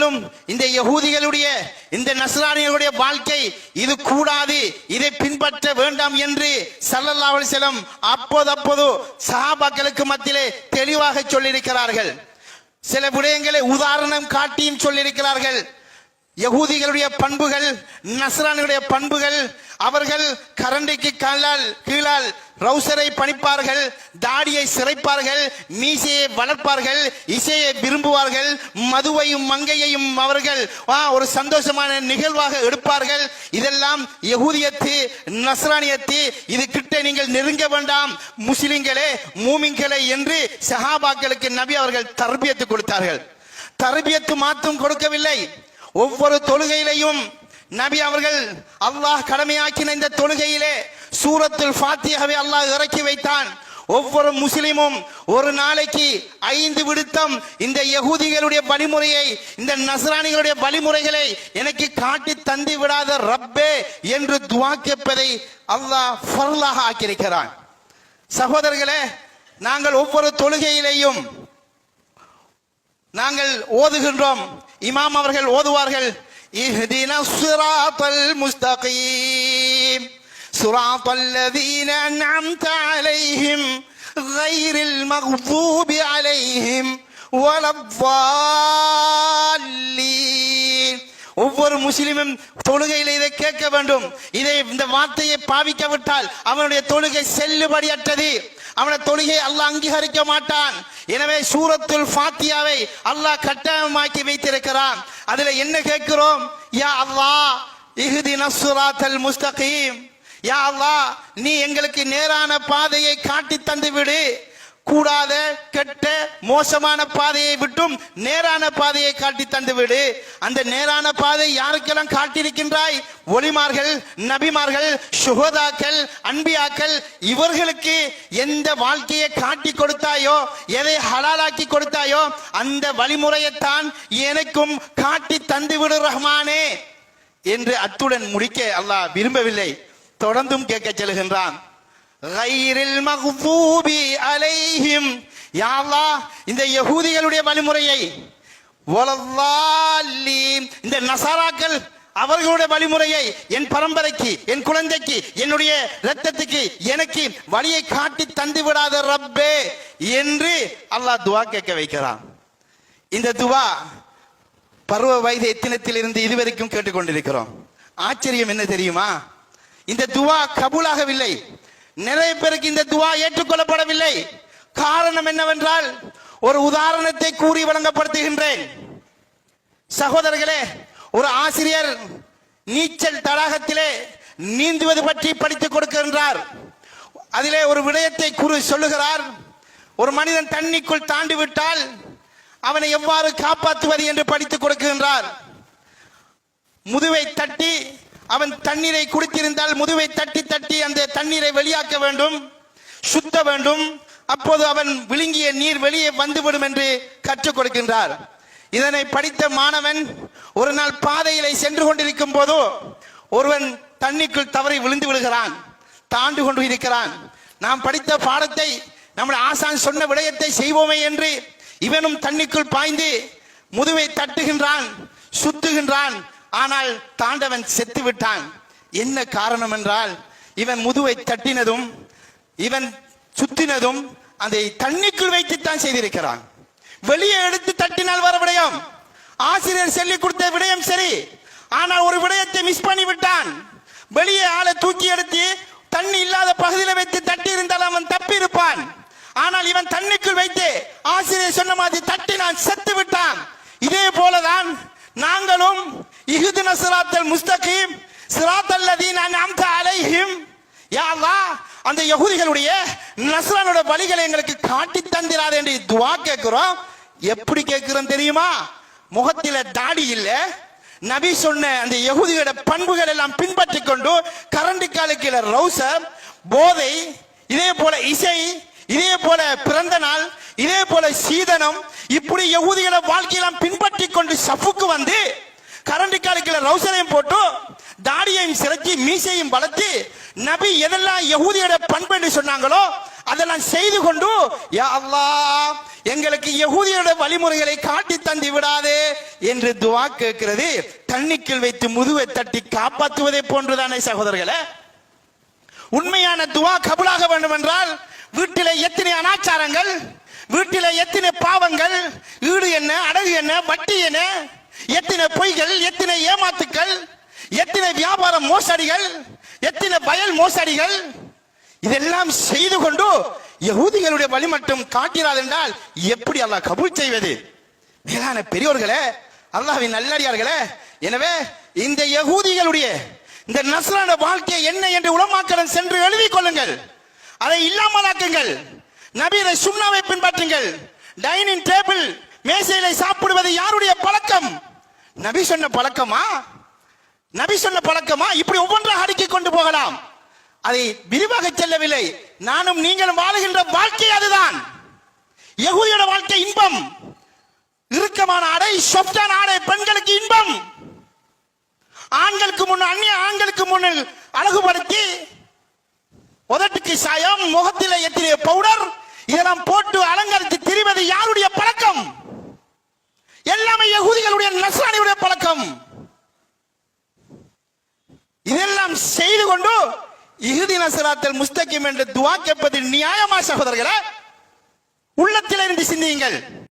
ஆனாலும் இந்த யகூதிகளுடைய இந்த நஸ்ரானிகளுடைய வாழ்க்கை இது கூடாது இதை பின்பற்ற வேண்டாம் என்று சல்லல்லா அலைஹி அப்போது அப்போது சஹாபாக்களுக்கு மத்தியிலே தெளிவாக சொல்லியிருக்கிறார்கள். சில விடயங்களை உதாரணம் காட்டியும் சொல்லியிருக்கிறார்கள். யகூதிகளுடைய பண்புகள் நஸ்ரானியுடைய பண்புகள் அவர்கள் கரண்டிக்கு கல்லால் கீழால் ரவுசரை பணிப்பார்கள் தாடியை சிறைப்பார்கள் மீசையை வளர்ப்பார்கள் இசையை விரும்புவார்கள் மதுவையும் மங்கையையும் அவர்கள் ஒரு சந்தோஷமான நிகழ்வாக எடுப்பார்கள். இதெல்லாம் யகூதியத்து நஸ்ரானியத்து இது கிட்ட நீங்கள் நெருங்க வேண்டாம். முஸ்லிம்களே மூமிங்களே என்று சஹாபாக்களுக்கு நபி அவர்கள் தர்பியத்து கொடுத்தார்கள். தர்பியத்து மாத்தும் கொடுக்கவில்லை. ஒவ்வொரு தொழுகையிலையும் நபி அவர்கள் அல்லாஹ் கடமையாக்கின இந்த தொழுகையிலே சூரத்தில் ஃபாத்தியாவை அல்லாஹ் இறக்கி வைத்தான். ஒவ்வொரு முஸ்லிமும் ஒரு நாளைக்கு ஐந்து விடுத்தம் இந்த யகூதிகளுடைய வழிமுறையை இந்த நஸ்ரானிகளுடைய வழிமுறைகளை எனக்கு காட்டி தந்து விடாத ரப்பே என்று துவா கேட்பதை அல்லாஹ் ஃபர்லாக ஆக்கியிருக்கிறான். சகோதரர்களே நாங்கள் ஒவ்வொரு தொழுகையிலையும் நாங்கள் ஓதுகின்றோம். இமாம் அவர்கள் ஓதுவார்கள் இஹ்தின சிராத்தல் முஸ்தகீம். சிராத்தல் லதீன அன்அம்த அலைஹிம் غير المغضوب عليهم ولا الضالين ஒவ்வொரு முஸ்லிமும் தொழுகையில் இதை கேட்க வேண்டும் இதை இந்த வார்த்தையை பாவிக்காவிட்டால் அவனுடைய தொழுகை செல்லுபடியற்றது அவனுடைய தொழுகை அல்லாஹ் அங்கீகரிக்க மாட்டான் எனவே சூரத்துல் ஃபாத்தியாவை அல்லாஹ் கட்டாயமாக்கி வைத்திருக்கிறான் அதுல என்ன கேட்கிறோம் யா அல்லாஹ் இஹ்தி நஸ்ராத்தல் முஸ்தகீம் யா அல்லா நீ எங்களுக்கு நேரான பாதையை காட்டி தந்து விடு கூடாத கெட்ட மோசமான பாதையை விட்டும் நேரான பாதையை காட்டி தந்து விடு அந்த நேரான பாதை யாருக்கெல்லாம் காட்டியிருக்கின்றாய்? ஒளிமார்கள் நபிமார்கள் சுகதாக்கள் அன்பியாக்கள் இவர்களுக்கு எந்த வாழ்க்கையை காட்டி கொடுத்தாயோ எதை ஹலாலாக்கி கொடுத்தாயோ அந்த வழிமுறையைத்தான் எனக்கும் காட்டி தந்து விடு ரஹ்மானே. என்று அத்துடன் முடிக்க அல்லாஹ் விரும்பவில்லை. தொடர்ந்தும் கேட்க செல்கின்றான். அலைஹிம். யா இந்த யகூதிகளுடைய வழிமுறையை. இந்த நசாராக்கள் அவர்களுடைய வழிமுறையை என் பரம்பரைக்கு என் குழந்தைக்கு என்னுடைய ரத்தத்துக்கு எனக்கு வழியை காட்டி தந்து விடாத ரப்பே என்று அல்லாஹ் துவா கேட்க வைக்கிறான். இந்த துவா பருவ வயது எத்தினத்தில் இருந்து இதுவரைக்கும் கேட்டுக்கொண்டிருக்கிறோம். ஆச்சரியம் என்ன தெரியுமா? இந்த துவா கபூலாகவில்லை. நிறைய பேருக்கு இந்த துவா ஏற்றுக்கொள்ளப்படவில்லை. காரணம் என்னவென்றால் ஒரு உதாரணத்தை கூறி வழங்கப்படுத்துகின்றேன். சகோதரர்களே ஒரு ஆசிரியர் நீச்சல் தடாகத்திலே நீந்துவது பற்றி படித்துக் கொடுக்கின்றார். அதிலே ஒரு விடயத்தை கூறி சொல்லுகிறார். ஒரு மனிதன் தண்ணிக்குள் தாண்டி விட்டால் அவனை எவ்வாறு காப்பாற்றுவது என்று படித்துக் கொடுக்கின்றார். முதுவை தட்டி அவன் தண்ணீரை குடித்திருந்தால் முதுவை தட்டி தட்டி அந்த தண்ணீரை வெளியாக்க வேண்டும் சுத்த வேண்டும். அப்போது அவன் விழுங்கிய நீர் வெளியே வந்துவிடும் என்று கற்றுக் கொடுக்கின்றார். இதனை படித்த மாணவன் ஒரு நாள் பாதையிலே சென்று கொண்டிருக்கும் போதோ ஒருவன் தண்ணிக்குள் தவறி விழுந்து விடுகிறான் தாண்டு கொண்டு இருக்கிறான். நாம் படித்த பாடத்தை நம்முடைய ஆசான் சொன்ன விடயத்தை செய்வோமே என்று இவனும் தண்ணிக்குள் பாய்ந்து முதுவை தட்டுகின்றான் சுத்துகின்றான் ஆனால் தாண்டவன் செத்து விட்டான் என்ன காரணம் என்றால் இவன் முதுவை தட்டினதும் இவன் சுத்தினதும் அதை தண்ணிக்குள் வைத்துத்தான் செய்திருக்கிறான். வெளியே எடுத்து தட்டினால் வர விடயம். ஆசிரியர் சொல்லி கொடுத்த விடயம் சரி. ஆனால் ஒரு விடயத்தை மிஸ் பண்ணி விட்டான் வெளியே ஆளை தூக்கி எடுத்து தண்ணி இல்லாத பகுதியில் வைத்து தட்டி இருந்தால் அவன் தப்பி இருப்பான் ஆனால் இவன் தண்ணிக்குள் வைத்து ஆசிரியர் சொன்ன மாதிரி தட்டினான் செத்து விட்டான் இதே போலதான் நாங்களும் இஹுதின சிராத்தல் முஸ்தகீம் சிராத்தல் லதீன அன்அம்த அலைஹிம். யா அல்லாஹ் அந்த யகூதிகளுடைய நஸ்ரானுடைய வழிகளை எங்களுக்கு காட்டி தந்திராது என்று துவா கேட்கிறோம். எப்படி கேட்கிறோம் தெரியுமா? முகத்தில தாடி இல்ல. நபி சொன்ன அந்த யகுதியோட பண்புகள் எல்லாம் பின்பற்றிக் கொண்டு கரண்டி காலுக்கில ரவுசர் போதை இதே போல இசை இதே போல பிறந்த நாள் இதே போல சீதனம் இப்படி யகூதிகளை வாழ்க்கையெல்லாம் பின்பற்றி கொண்டு சஃபுக்கு வந்து கரண்டி காலுக்கில ரவுசரையும் போட்டு தாடியையும் சிறக்கி மீசையும் வளர்த்து நபி எதெல்லாம் யகூதியோட பண்பு என்று சொன்னாங்களோ அதெல்லாம் செய்து கொண்டு யா எங்களுக்கு யகூதியோட வழிமுறைகளை காட்டி தந்து விடாதே என்று துவா கேட்கிறது. தண்ணிக்குள் வைத்து முதுவை தட்டி காப்பாற்றுவதை போன்றுதானே சகோதரர்களே. உண்மையான துவா கபுலாக வேண்டும் என்றால் வீட்டில எத்தனை அனாச்சாரங்கள் வீட்டில எத்தனை பாவங்கள் ஈடு என்ன அடகு என்ன வட்டி என்ன எத்தனை பொய்கள் எத்தனை ஏமாத்துக்கள் எத்தனை வியாபார மோசடிகள் எத்தனை பயல் மோசடிகள் இதெல்லாம் செய்து கொண்டு யகூதிகளுடைய வழி மட்டும் காட்டினார் என்றால் எப்படி அல்லாஹ் கபூல் செய்வது? மேலான பெரியோர்களே அல்லாஹின் நல்லடியார்களே எனவே இந்த யகூதிகளுடைய இந்த நசலான வாழ்க்கை என்ன என்று உலமாக்கடன் சென்று எழுதி கொள்ளுங்கள். அதை இல்லாமலாக்குங்கள் நபீரை சுண்ணாவை பின்பற்றுங்கள். டைனிங் டேபிள் மேசையில சாப்பிடுவது யாருடைய பழக்கம்? நபி சொன்ன பழக்கமா? நபி சொன்ன பழக்கமா? இப்படி ஒவ்வொன்றாக அடுக்கி கொண்டு போகலாம். அதை விரிவாக செல்லவில்லை. நானும் நீங்களும் வாழுகின்ற வாழ்க்கை அதுதான். யகூதியோட வாழ்க்கை இன்பம். இறுக்கமான ஆடை சொப்டான ஆடை பெண்களுக்கு இன்பம். ஆண்களுக்கு முன் அந்நிய ஆண்களுக்கு முன்னில் அழகுபடுத்தி உதட்டுக்கு சாயம் முகத்திலே எத்திரிய பவுடர் இதெல்லாம் போட்டு அலங்கரித்து திரிவது யாருடைய பழக்கம்? எல்லாமே யகுதிகளுடைய நசராணியுடைய பழக்கம். இதெல்லாம் செய்து கொண்டு இறுதி நசராத்தல் முஸ்தகிம் என்று துவா கேட்பது நியாயமா சகோதரர்களே உள்ளத்திலிருந்து சிந்தியுங்கள்.